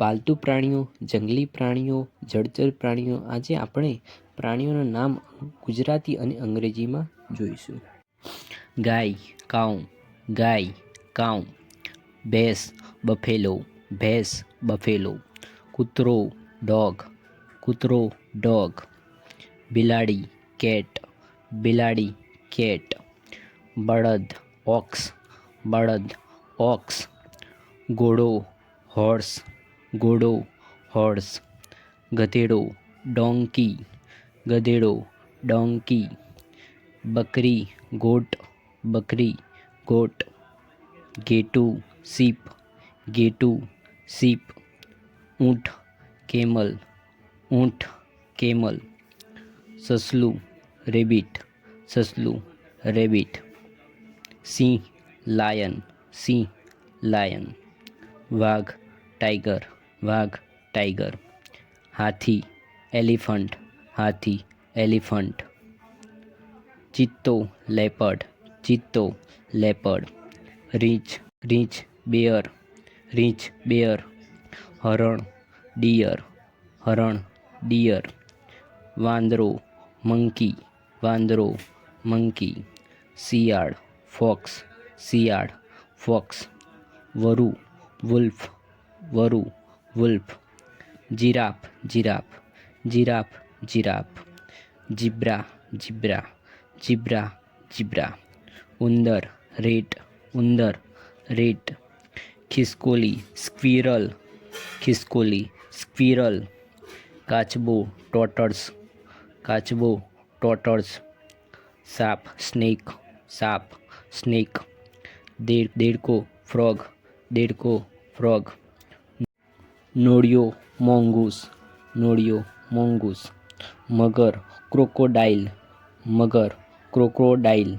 પાલતુ પ્રાણીઓ, જંગલી પ્રાણીઓ, જળચર પ્રાણીઓ આજે આપણે પ્રાણીઓના નામ ગુજરાતી અને અંગ્રેજીમાં જોઈશું. ગાય, કાઉ ગાય, કાઉ, ભેંસ, બફેલો ભેંસ, બફેલો, કૂતરો, ડોગ કૂતરો, ડોગ, બિલાડી, કેટ બિલાડી, કેટ, બળદ, ઓક્સ બળદ, ઓક્સ, ઘોડો, હોર્સ घोड़ो, हॉर्स, गधेड़ो, डोंकी गधेड़ो, डोंकी, बकरी, गोट बकरी, गोट, गेटू, सीप गेटू, सीप, ऊँट, केमल ऊँट, केमल, ससलू, रेबिट ससलू, रेबिट, सिंह, लायन सिंह, लायन, वाघ, टाइगर વાઘ ટાઈગર હાથી એલિફન્ટ હાથી એલિફન્ટ ચિત્તો લેપર્ડ ચિત્તો લેપર્ડ રીંછ રીંછ બેયર રીંછ બેયર હરણ ડિયર હરણ ડિયર વાંદરો મંકી વાંદરો મંકી શિયાળ ફોક્સ શિયાળ focus વરુ wolf વરુ wolf, giraffe giraffe giraffe giraffe, zebra zebra zebra zebra, उंदर, rat उंदर, रेट, खिसकोली, स्क्वीरल खिसकोली, स्क्वीरल, काचबो, टॉटर्स काचबो, टॉटर्स, साप, स्नेक साप, स्नेक, देर देड़ को फ्रॉग देड़ को फ्रॉग નોળિયો મોંગૂસ નોળિયો મોંગૂસ મગર ક્રોકોડાઇલ મગર ક્રોકોડાઇલ.